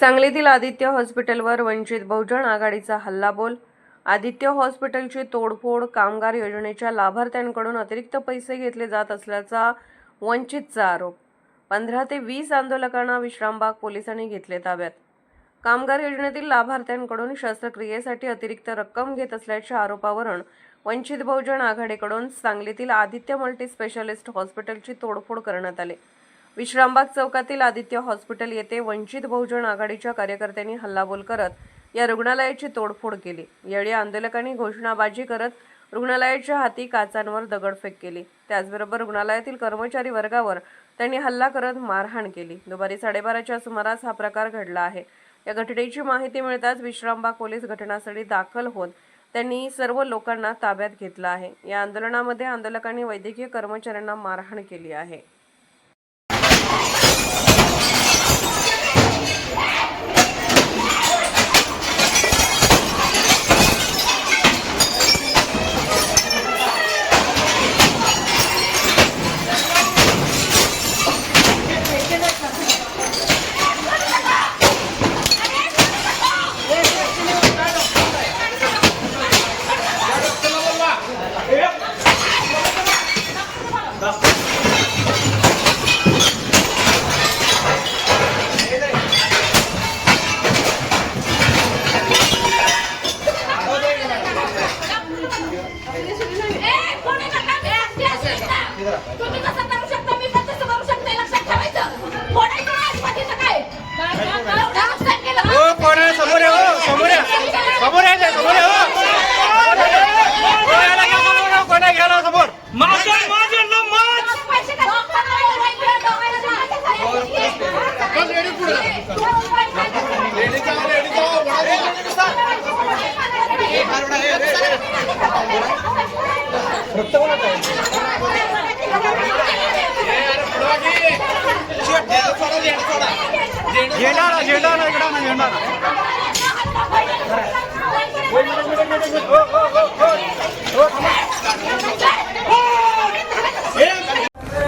सांगलीतील आदित्य हॉस्पिटलवर वंचित बहुजन आघाडीचा हल्लाबोल. आदित्य हॉस्पिटलची तोडफोड कामगार योजनेच्या लाभार्थ्यांकडून अतिरिक्त पैसे घेतले जात असल्याचा वंचितचा आरोप. पंधरा ते वीस आंदोलकांना विश्रामबाग पोलिसांनी घेतले ताब्यात. कामगार योजनेतील लाभार्थ्यांकडून शस्त्रक्रियेसाठी अतिरिक्त रक्कम घेत असल्याच्या आरोपावरून वंचित बहुजन आघाडीकडून सांगलीतील आदित्य मल्टी स्पेशालिस्ट हॉस्पिटलची तोडफोड करण्यात आली. विश्रामबाग चौकातील आदित्य हॉस्पिटल येथे वंचित बहुजन आघाडीच्या कार्यकर्त्यांनी हल्लाबोल करत या रुग्णालयाची तोडफोड केली. यावेळी आंदोलकांनी घोषणाबाजी करत रुग्णालयाच्या हाती काचांवर दगडफेक केली. त्याचबरोबर रुग्णालयातील कर्मचारी वर्गावर त्यांनी हल्ला करत मारहाण केली. दुपारी साडेबाराच्या सुमारास हा प्रकार घडला आहे. या घटनेची माहिती मिळताच विश्रामबाग पोलीस घटनास्थळी दाखल होत त्यांनी सर्व लोकांना ताब्यात घेतलं आहे. या आंदोलनामध्ये आंदोलकांनी वैद्यकीय कर्मचाऱ्यांना मारहाण केली आहे. तुम्ही कसं करू शकता मी पण तसं करू शकते लक्षात ठेवायचं फोडायचं नाही पाठीचं काय एवढं नुकसान केलं हो कोण आहे समोर आहे हो समोर आहे समोर आहे ते, समोर आहे हो कोणाला घ्या समोर हो, कोणा घ्यायला समोर माझं माझं ना माझ पैसे का झेंडा ना झेंडा ना इकडं ना झेंडा ना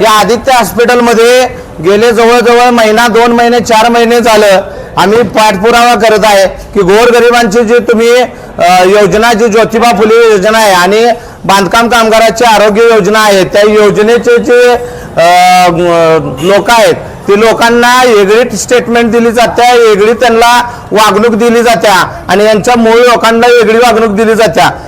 या आदित्य हॉस्पिटलमध्ये गेले जवळजवळ महिना दोन महिने चार महिने झालं. आम्ही पाठपुरावा करत आहे की गोरगरिबांची जी तुम्ही योजना जी ज्योतिबा फुले योजना आहे आणि बांधकाम कामगाराची आरोग्य योजना आहे त्या योजनेचे जे लोक आहेत ते लोकांना वेगळी स्टेटमेंट दिली जाते वेगळी त्यांना वागणूक दिली जात्या आणि यांच्या मूळ लोकांना वेगळी वागणूक दिली जात्या.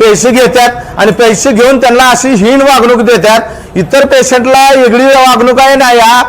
पैसे घेतात आणि पैसे घेऊन त्यांना अशी हीन वागणूक देतात इतर पेशंटला वेगळी वागणूक आहे ना या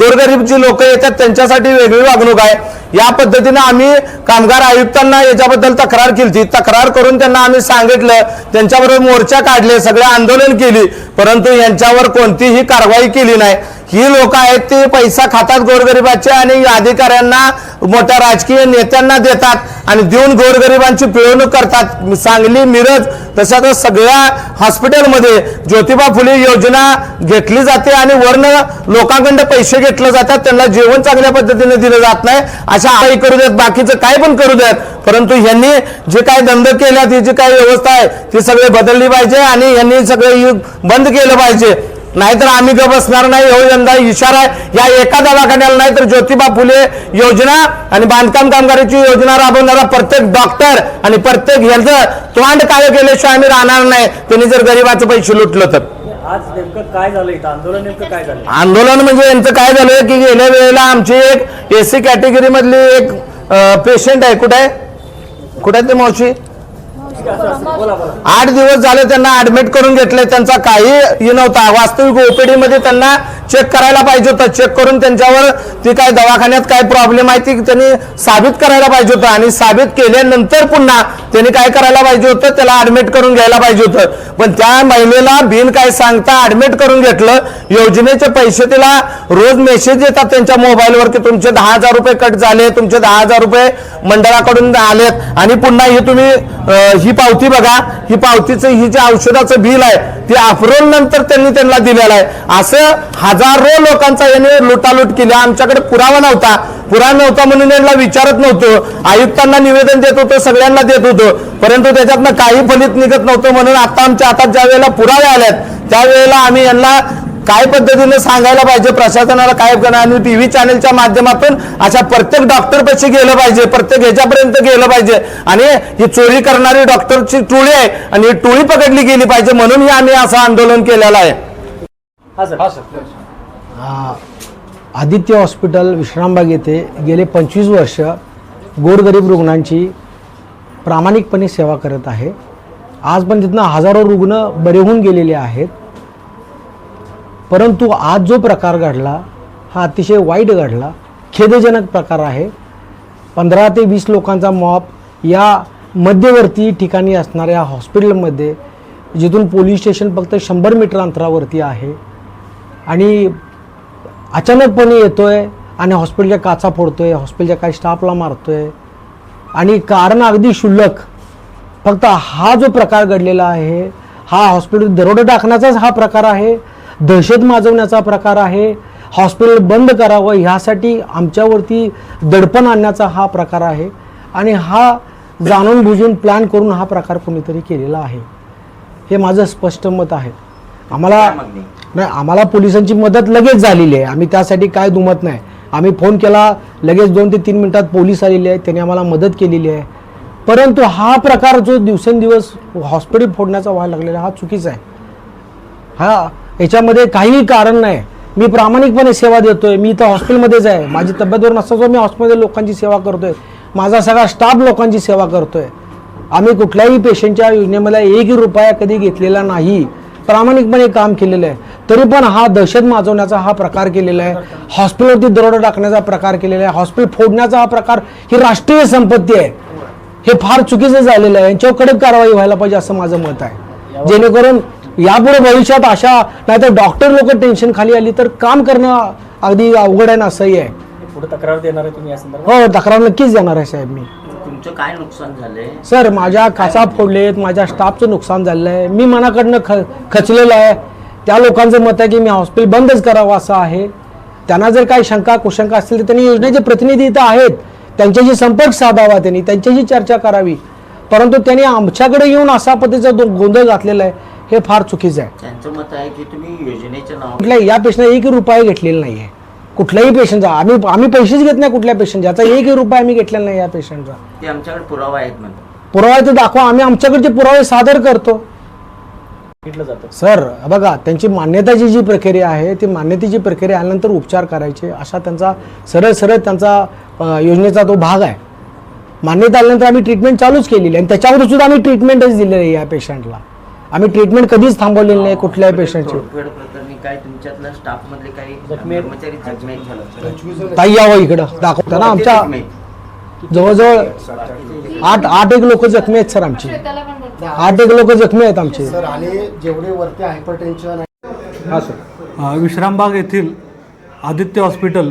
गोरगरीब जी लोक येतात त्यांच्यासाठी वेगळी वागणूक आहे. या पद्धतीनं आम्ही कामगार आयुक्तांना याच्याबद्दल तक्रार केली तक्रार करून त्यांना आम्ही सांगितलं. त्यांच्याबरोबर मोर्चा काढले सगळे आंदोलन केली. परंतु यांच्यावर कोणतीही कारवाई केली नाही. ही लोक आहेत ते पैसा खातात गोरगरिबाचे आणि अधिकाऱ्यांना मोठ्या राजकीय नेत्यांना देतात. आणि देऊन गोरगरिबांची पिळवणूक करतात. सांगली मिरज तर सगळ्या हॉस्पिटलमध्ये ज्योतिबा फुले योजना घेतली जाते आणि वर्ण लोकांकडे पैसे घेतले जातात. त्यांना जेवण चांगल्या पद्धतीने दिलं जात नाही. अशा काही करू देत बाकीचं काय पण करू देत. परंतु यांनी जे काय धंद केल्या ती जी काय व्यवस्था आहे ती सगळे बदलली पाहिजे आणि यांनी सगळे बंद केलं पाहिजे. नाहीतर आम्ही ग बसणार नाही हो यंदा इशारा आहे. या एका दवाखान्याला नाही तर ज्योतिबा फुले योजना आणि बांधकाम कामगाराची योजना राबवणारा प्रत्येक डॉक्टर आणि प्रत्येक ह्याचं तोंड काय केल्याशिवाय आम्ही राहणार नाही. त्यांनी जर गरीबाचं पैसे लुटलं तर. आज नेमकं काय झालं इथं? आंदोलन नेमकं काय झालं आंदोलन म्हणजे यांचं काय झालं की गेल्या वेळेला आमची एक एसी कॅटेगरी मधली एक पेशंट आहे. कुठे आहे? कुठे ते मावशी? आठ दिवस झाले त्यांना ऍडमिट करून घेतले त्यांचा काही नव्हता वास्तविक ओपीडी मध्ये त्यांना चेक करायला पाहिजे होतं. चेक करून त्यांच्यावर ती काय दवाखान्यात काय प्रॉब्लेम आहे ती त्यांनी साबित करायला पाहिजे होतं. आणि साबित केल्यानंतर पुन्हा त्यांनी काय करायला पाहिजे होतं? त्याला ऍडमिट करून घ्यायला पाहिजे होतं. पण त्या महिलेला बिन काय सांगता ऍडमिट करून घेतलं. योजनेचे पैसे तिला रोज मेसेज येतात त्यांच्या मोबाईलवर की तुमचे दहा हजार रुपये कट झाले तुमचे दहा हजार रुपये मंडळाकडून आलेत. आणि पुन्हा हे तुम्ही ही पावती बघा. ही पावतीचं ही जे औषधाचं बिल आहे ती अप्रोल नंतर त्यांनी त्यांना दिलेलं आहे. असं हजारो लोकांचा याने लुटालूट केली. आमच्याकडे पुरावा नव्हता. पुरावा नव्हता म्हणून यांना विचारत नव्हतो. आयुक्तांना निवेदन देत होतो सगळ्यांना देत होतो. परंतु त्याच्यातनं काही फलित निघत नव्हतं म्हणून आता आमच्या हातात ज्या वेळेला पुरावे आल्यात त्यावेळेला आम्ही यांना काय पद्धतीने सांगायला पाहिजे प्रशासनाला काय करणार आणि टीव्ही चॅनलच्या माध्यमातून अशा प्रत्येक डॉक्टर पैसे गेलं पाहिजे प्रत्येक ह्याच्यापर्यंत गेलं पाहिजे. आणि ही चोरी करणारी डॉक्टरची टोळी आहे आणि ही टोळी पकडली गेली पाहिजे म्हणून ही आम्ही असं आंदोलन केलेलं आहे. हा सर. हा सर. आदित्य हॉस्पिटल विश्रामबाग येथे गेले पंचवीस वर्ष गोरगरीब रुग्णांची प्रामाणिकपणे सेवा करत आहे. आज पण तिथनं हजारो रुग्ण बरे होऊन गेलेले आहेत. परंतु आज जो प्रकार घडला हा अतिशय वाईट घडला. खेदजनक प्रकार आहे. पंधरा ते वीस लोकांचा मॉप या मध्यवर्ती ठिकाणी असणाऱ्या हॉस्पिटलमध्ये जिथून पोलीस स्टेशन फक्त शंभर मीटर अंतरावरती आहे. आणि अचानकपणे येतोय आणि हॉस्पिटलच्या काचा फोडतोय हॉस्पिटलच्या काही स्टाफला मारतोय. आणि कारण अगदी क्षुल्लक. फक्त हा जो प्रकार घडलेला आहे हा हॉस्पिटल दरोडा टाकण्याचाच हा प्रकार आहे दहशत माजवण्याचा प्रकार आहे हॉस्पिटल बंद करावं ह्यासाठी आमच्यावरती दडपण आणण्याचा हा प्रकार आहे. आणि हा जाणून बुजून प्लॅन करून हा प्रकार कोणीतरी केलेला आहे. हे माझं स्पष्ट मत आहे. आम्हाला नाही आम्हाला पोलिसांची मदत लगेच झालेली आहे. आम्ही त्यासाठी काय दुमत नाही. आम्ही फोन केला लगेच दोन ते तीन मिनिटात पोलीस आलेले आहेत. त्यांनी आम्हाला मदत केलेली आहे. परंतु हा प्रकार जो दिवसेंदिवस हॉस्पिटल फोडण्याचा व्हायला लागलेला हा चुकीचा आहे. हा याच्यामध्ये काहीही कारण नाही. मी प्रामाणिकपणे सेवा देतोय. मी इथं हॉस्पिटलमध्येच आहे. माझी तब्येतवर नसताना मी हॉस्पिटलमध्ये लोकांची सेवा करतोय. माझा सगळा स्टाफ लोकांची सेवा करतोय. आम्ही कुठल्याही पेशंटच्या योजनेमध्ये एकही रुपया कधी घेतलेला नाही. प्रामाणिकपणे काम केलेलं आहे. तरी पण हा दहशत माजवण्याचा हा प्रकार केलेला आहे. हॉस्पिटलवरती दरोडा टाकण्याचा प्रकार केलेला आहे. हॉस्पिटल फोडण्याचा हा प्रकार ही राष्ट्रीय संपत्ती आहे. हे फार चुकीचं झालेलं आहे. यांच्यावर कडक कारवाई व्हायला पाहिजे असं माझं मत आहे. जेणेकरून यापुढे भविष्यात अशा नाहीतर डॉक्टर लोक टेन्शन खाली आली तर काम करणं अगदी अवघड आहे ना असंही आहे. पुढे तक्रार देणार आहे तुम्ही हो तक्रार नक्कीच देणार आहे साहेब मी. तुमचं काय नुकसान झालंय? सर माझ्या काचा फोडलेत माझ्या स्टाफचं नुकसान झालेलं आहे मी मनाकडनं ख खचलेलं आहे. त्या लोकांचं मत आहे की मी हॉस्पिटल बंदच करावं असं आहे. त्यांना जर काही शंका कुशंका असतील तर त्यांनी योजनेचे प्रतिनिधी इथं आहेत. त्यांच्याशी संपर्क साधावा त्यांनी त्यांच्याशी चर्चा करावी. परंतु त्यांनी आमच्याकडे येऊन असा पद्धतीचा गोंधळ घातलेला आहे हे फार चुकीचं आहे. त्यांचं मत आहे की तुम्ही योजनेच्या नाव या पेशंटला एकही रुपया घेतलेला नाही आहे कुठल्याही पेशंटचा आम्ही आम्ही पैसेच घेत नाही कुठल्या पेशंटचा याचा एकही रुपया आम्ही घेतलेला नाही या पेशंटचा ते आमच्याकडे पुरावा आहेत म्हणतात पुरावा ते दाखवा. आम्ही आमच्याकडचे पुरावे सादर करतो. घेतलं जातं. सर बघा त्यांची मान्यताची जी प्रक्रिया आहे ती मान्यतेची प्रक्रिया आल्यानंतर उपचार करायचे. असा त्यांचा सरळ सरळ त्यांचा अ, योजनेचा तो भाग आहे. मान्यता आल्यानंतर आम्ही ट्रीटमेंट चालूच केलेली आहे. आणि त्याच्यावर सुद्धा आम्ही ट्रीटमेंटच दिलेली आहे या पेशंटला आम्ही ट्रीटमेंट कधीच थांबवलेली नाही कुठल्याही पेशंटची प्रकरणी काय तुमच्यातल्या स्टाफ मधले काही जखमी आहेत? कर्मचारी जखमी झाले ताई यावं इकडं दाखवताना आमच्या? जवळजवळ आठ आठ एक लोक जखमी आहेत सर आमची. आठ एक लोक जखमी आहेत आमचे सर आणि जेवढे वरती हायपरटेन्शन अ, विश्रामबाग येथील आदित्य हॉस्पिटल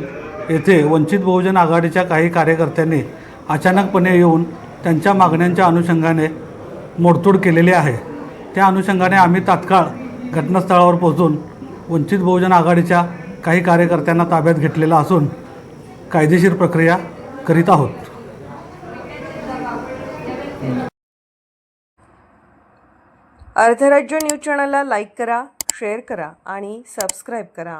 येथे वंचित बहुजन आघाडीच्या काही कार्यकर्त्यांनी अचानकपणे येऊन त्यांच्या मागण्यांच्या अनुषंगाने मोडतोड केलेली आहे त्या अनुषंगाने आम्ही तात्काळ घटनास्थळावर पोहोचून वंचित बहुजन आघाडीच्या काही कार्यकर्त्यांना ताब्यात घेतलेलं असून कायदेशीर प्रक्रिया करीत आहोत. अर्धराज्य न्यूज चॅनलला लाईक करा शेअर करा आणि सबस्क्राईब करा.